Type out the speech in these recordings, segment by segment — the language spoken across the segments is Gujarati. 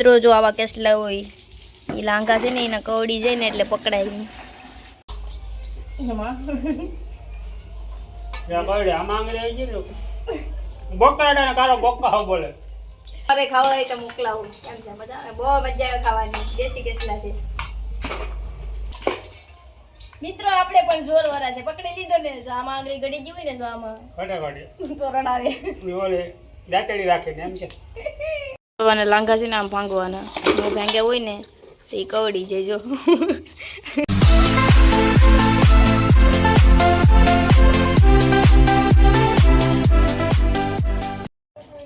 મિત્રો જો આવા કેસલા હોય એ લાંઘા છે ને એના કવડી જાય ને એટલે પકડાય નહીં છે? છે. મિત્રો આપણે પણ જોર વરા છે. પકડી લીધો ને જો આમાં આંગળી ગડી ગયું હોય ને જો આમાં. તો રડાવે દાંતડી રાખે ને એમ કે. અને લાંઘા છે ને આમ ભાંગવાના. હું ભાંગ્યા હોય ને, તો એ કવડી જાય જો.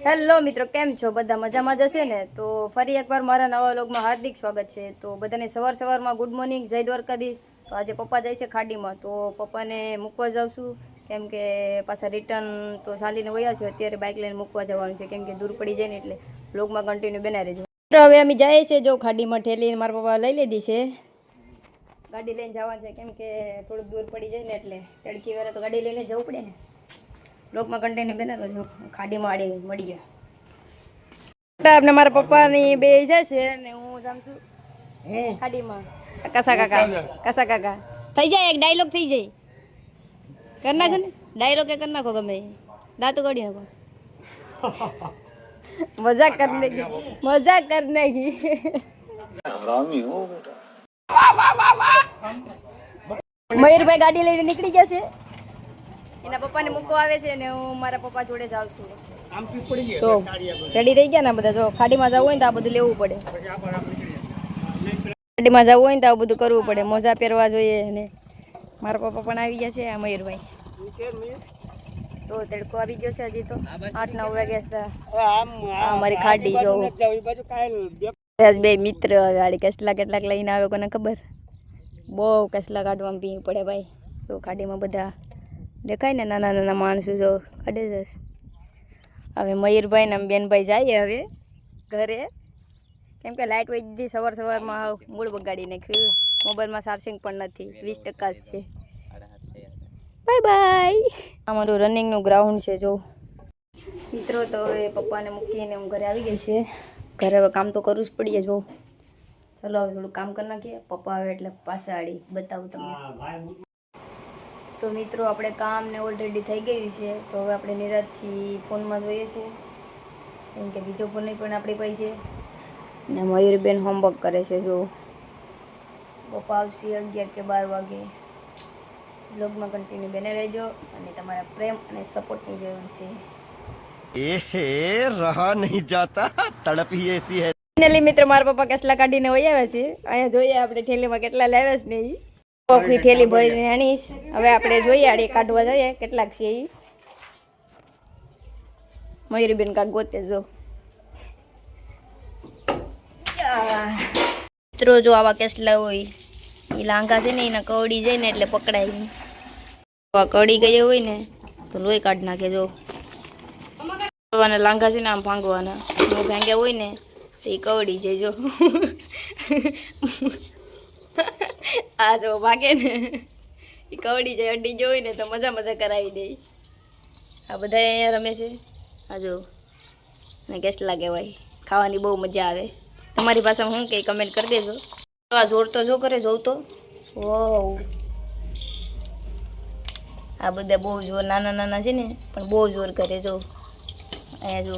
હેલો મિત્રો, કેમ છો? બધા મજામાં જશે ને? તો ફરી એકવાર મારા નવા લોગમાં હાર્દિક સ્વાગત છે. તો બધાને સવાર સવારમાં ગુડ મોર્નિંગ જય દ્વારકાધીશ. તો આજે પપ્પા જાય છે ખાડીમાં. તો પપ્પાને મૂકવા જાઉં છું. કેમ કે પાછા રિટર્ન તો ચાલીને વયા છે અત્યારે બાઇક લઈને મૂકવા જવાનું છે કેમ કે દૂર પડી જાય ને એટલે. બ્લોગમાં કન્ટિન્યુ બનાવી રહેજો. હવે અમે જઈએ છીએ જો ખાડીમાં ઠેલીને મારા પપ્પા લઈ લીધી છે. ગાડી લઈને જવાનું છે કેમ કે થોડુંક દૂર પડી જાય ને એટલે તડકી વાળા તો ગાડી લઈને જવું પડે ને. લોકમાં કન્ટેનર બનાવો છો ખાડીમાં આડી મળી ગયા. આપણે મારા પપ્પાની બે જશે ને હું જામશું ખાડીમાં. કસા કાકા કસા કાકા થઈ જાય એક ડાયલોગ થઈ જાય. કર નાખો ને? ડાયલોગ કરી નાખો ગમે દાંત કાઢી નાખો. મજાક કર નાખી. મજા કર નાખી. હરામી હો મયુરભાઈ ગાડી લઈને નીકળી ગયા છે. એના પપ્પાને મૂકો આવે છે ને હું મારા પપ્પા જોડે જાઉં આવું છું તો રેડી થઈ ગયા ને બધા? જો ખાડીમાં જવું હોય ને તો આ બધું લેવું પડે. ખાડીમાં જવું હોય ને તો આ બધું કરવું પડે. મોજા પહેરવા જોઈએ ને. મારા પપ્પા પણ આવી ગયા છે આ મયુરભાઈ. તો તડકો આવી ગયો છે હજી તો. આઠ નવ વાગ્યા છે. આમ આ મારી ખાડી જો. જાવ બે મિત્ર ગાડી કેટલા કેટલાક લઈને આવ્યો કોને ખબર? બહુ કસલા કાઢવામાં પી પડે ભાઈ. તો ખાડીમાં બધા દેખાય ને નાના નાના માણસો જો કાઢે છે. હવે મયુરભાઈ ને બેનભાઈ જઈએ હવે ઘરે. કેમ કે લાઇટ વહી દીધી સવાર સવારમાં મૂળ બગાડી નાખ્યું મોબાઈલમાં ચાર્જિંગ પણ નથી. વીસ ટકા જ છે. બાય બાય અમારું રનિંગનું ગ્રાઉન્ડ છે જો. મિત્રો તો હવે પપ્પાને મૂકીને હું ઘરે આવી ગઈ છે. ઘરે હવે કામ તો કરવું જ પડીએ જો. ચલો હવે થોડું કામ કરી નાખીએ. પપ્પા આવે એટલે પાછા આડી બતાવું તમને. તો મિત્રો આપણે કામ ને ઓલરેડી થઈ ગયું છે. તો હવે આપણે નિરાજથી ફોનમાં જોઈએ છીએ કેમ કે બીજો ફોન નહીં પણ આપણી પાસે છે. ને મયુરબેન હોમવર્ક કરે છે જો. પપ્પા આવશે અગિયાર કે બાર વાગે. બ્લોગમાં કન્ટિન્યુ બને રહેજો અને તમારા પ્રેમ અને સપોર્ટની જરૂર છે. એહે રહા નહીં જાતા તડપ એસી હે. ફાઇનલી મિત્રો મારા પપ્પા કસલા કાઢીને વહી આવ્યા છે. અહીંયા જોઈએ આપણે થેલીમાં કેટલા લાવ્યા છે ને કોકની થેલી ભરીને આણીશ હવે આપણે જોઈએ આડે કાઢવા જઈએ કેટલાક છે એ મયુરીબેન કાંક ગોતે જો. મિત્રો જો આવા કેસલા હોય એ લાંઘા છે ને એના કવડી જાય ને એટલે પકડાય આવા ગયો હોય ને, તો લોહી કાઢી નાખે જો. લાંઘા છે ને આમ ભાંગવાના. હું ભાંગ્યા હોય ને, તો એ કવડી છે જો. આ જો ભાગે ને. એ કવડી જાય, અડી જોઈ ને, તો મજા મજા કરાવી દે. આ બધા અહીંયા રમે છે. આ જો. ને કેટલા કહેવાય ખાવાની બહુ મજા આવે. તમારી પાસે હું કંઈ કમેન્ટ કરી દેજો. આ જોર તો જો કરે, જોઉં તો. ઓહ આ બધા બહુ જોર, નાના નાના છે ને, પણ બહુ જોર કરે જો. અહીંયા જો.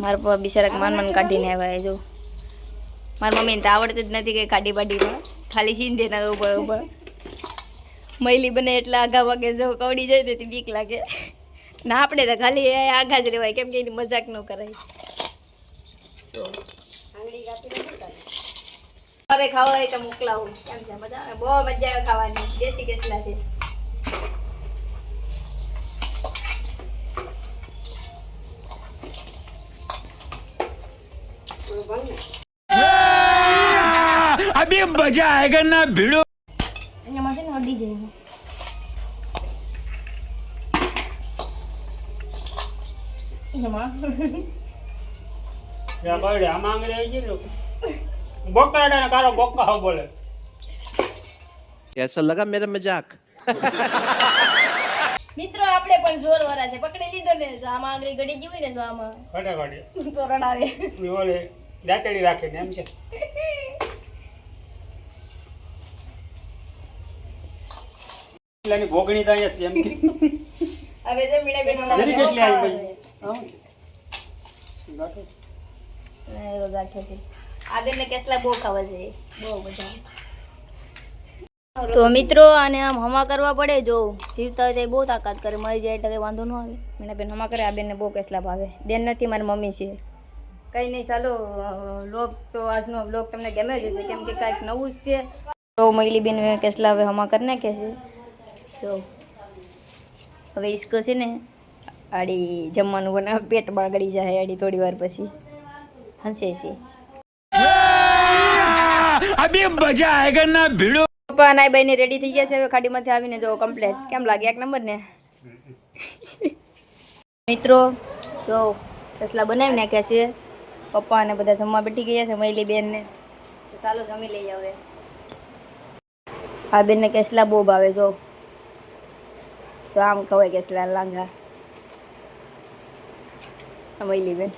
મારા પપ્પા બિચારા માન માન કાઢીને આવ્યા જો. મારા મમ્મીને તો આવડતું જ નથી કે કાઢી બાડીમાં ખાલી છીંદે ના ઉપર ઉપર મૈલી બને એટલે આઘા વાગે જો કવડી જાય ને તે બીક લાગે. ના આપણે તો ખાલી આઘા જ રહેવાય, કેમ કે એની મજાક ન કરાય. તો અરે ખાવા હોય તો મોકલાવું. કેમ છે? મજા આવે બહુ મજા આવે ખાવાની. દેશી કેસલા છે. અભી મજા આયેગા ના ભીડો? એનામાં છે ને અડી જાય બરડે આમાં આંગળી આવી ગઈ ને? બોકરાડા ને કારો બોકા હો બોલે कैसा लगा मेरा मजाक મિત્રો આપણે પણ જોર વાળા છે પકડી લીધો ને જો આમાં આગળ ગડી ગયું હોય ને જો આમાં ફટાફટ તો રડાવે ઓલે દાંતડી રાખીને એમ કે પેલાની ભોગણી તો અહીંયા છે એમ કે હવે જો મીણા બેન જરી કેટલી આવી ભાઈ હા. ગાંઠો. એવો ગાંઠો છે આગળને કેટલા બહુ ખાવા જોઈએ બહુ બધા તો મિત્રો, આને આમ હમા કરવા પડે. જો, જીવતા હોય બહુ તાકાત કરે. મરી જાય એટલે વાંધો ન આવે. મેં બેન, હમા કરે. આ બેનને બહુ કેટલા ભાવે. બેન નથી, મારી મમ્મી છે. કંઈ નહીં, ચાલો લોક તો આજનો લોક તમને ગમે જ હશે. કેમ કે કાંઈક નવું જ છે. તો મહિલી બેન કેટલા હવે હમા કરી નાખે છે. તો હવે ઈસકો છે ને, આડી જમવાનું બનાવે પેટ બાગડી જાય આડી થોડી વાર પછી. હસે છે. પપ્પા, નાઈ બાઈને રેડી થઈ ગયા છે, હવે ખાડીમાંથી આવીને જો કમ્પ્લેટ કેમ લાગે એક નંબર ને? મિત્રો, જો તસલા બનાવી નાખ્યા છે. પપ્પા અને બધા જમવા બેઠી ગયા છે મહિલી બેનને તો ચાલો જમી લઈએ હવે. આ બેનને કેસલા બહુ ભાવે, જો. તો આમ ખવાય કેસલા લાંઘા મહિલી બેન.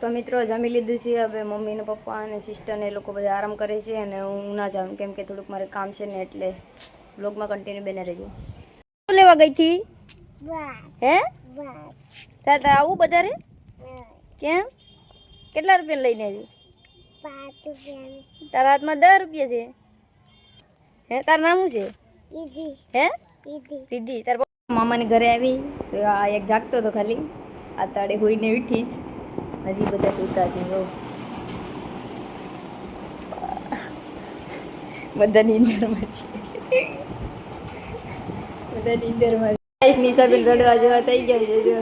તો મિત્રો જમી લીધું છે. હવે મમ્મી ને પપ્પા અને સિસ્ટર ને એ લોકો બધા આરામ કરે છે અને હું ના જાઉં કેમ કે થોડુંક મારે કામ છે ને એટલે બ્લોગમાં કન્ટિન્યુ બેને રહેજો. શું લેવા ગઈ હતી? હે? તાર તાર આવું વધારે કેમ? કેટલા રૂપિયા લઈને આવી? તારા હાથમાં દસ રૂપિયા છે. હે તારું નામ શું છે? હે? રીધી તાર મામાની ઘરે આવી. તો આ એક જાગતો હતો ખાલી. આ તાડે હોઈને ઉઠીશ. હજી બધા સૂતા છે બહુ બધા નીંદરમાં છે બધા નીંદરમાં નિશાબેન રડવા જેવા થઈ ગયા છે જો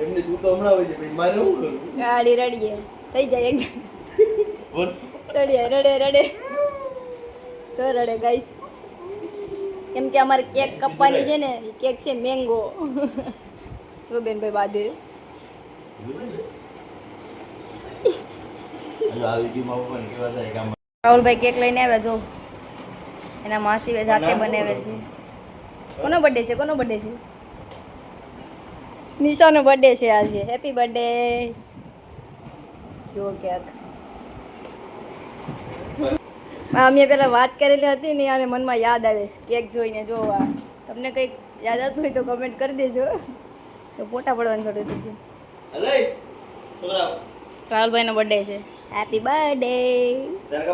એમને તું તો હમણાં હોય છે ભાઈ મારે શું કરું ગાડી રડીએ થઈ જાય એક રડીએ રડે રડે જો રડે ગાઈસ કેમ કે અમારે કેક કપવાની છે ને કેક છે મેંગો બેનભાઈ બાદે રાહુલભાઈ કેક લઈને આવ્યા છો એના માસી સાથે બનાવેલ છે. કોનો બર્થડે છે? કોનો બર્થડે છે? નિશાનો બર્થડે છે આજે. હેપી બર્થડે જો કેક. અમે પેલા વાત કરેલી હતી ને અને મનમાં યાદ આવે છે. કેક જોઈને જોવા. તમને કંઈક યાદ આવતું હોય તો કમેન્ટ કરી દેજો. તો ફોટા પડવાનું થોડું થઈ ગયું અલે નો બર્થડે છે. હેપી બર્થડે તારે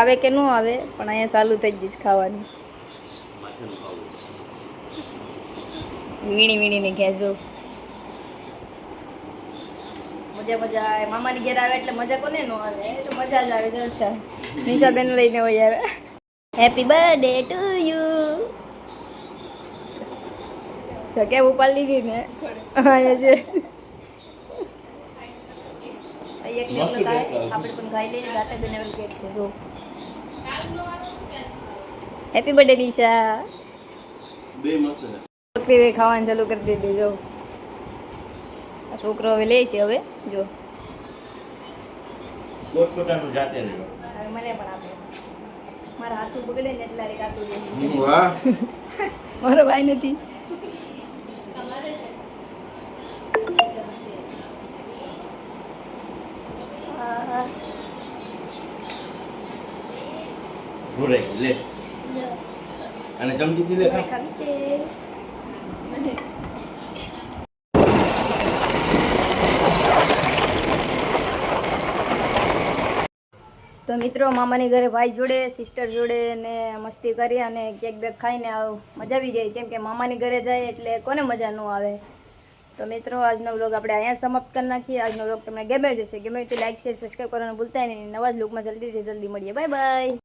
આવે કે ન આવે પણ અહીંયા ચાલુ થઈ જઈશ ખાવાની. વીણી વીણી વીણીને કહેજો મજા મજા આવે. મામાની ઘેર આવે એટલે મજા કોને નો આવે? એટલે તો મજા જ આવે જલસા નિશાબેન લઈને હોય આવે. હેપી બર્થડે ટુ યુ તો કેમ ઉપાડી ગઈ ને? અહીંયા છે એક ને એકલો ખાય આપણે પણ ખાઈ લઈએ જાતે બનાવેલ કેક છે જો. હેપી બર્થડે નિશા બે મસ્ત હવે ખાવાનું ચાલુ કરી દીધી જો. આ છોકરો હવે લે છે હવે જો. પોતપોતાનું જાતે રહ્યો મને પણ આપે. મારા હાથું બગડે ને એટલા રે હમ, મારો ભાઈ નથી. રહી લે અને ચમચીથી લે તો મિત્રો, મામાની ઘરે ભાઈ જોડે સિસ્ટર જોડે ને મસ્તી કરી અને કેક બેક ખાઈને મજા આવી ગઈ. કેમ કે મામાની ઘરે જાય એટલે કોને મજા ન આવે? તો મિત્રો, આજનો વ્લોગ આપણે અહીંયા સમાપ્ત કરી નાખીએ. આજનો વ્લોગ તમને ગમે જશે ગમે તો લાઈક શેર સબસ્ક્રાઈબ કરવાનું ભૂલતા નહીં. નવા જ લુકમાં જલ્દીથી જલ્દી મળીએ. Bye bye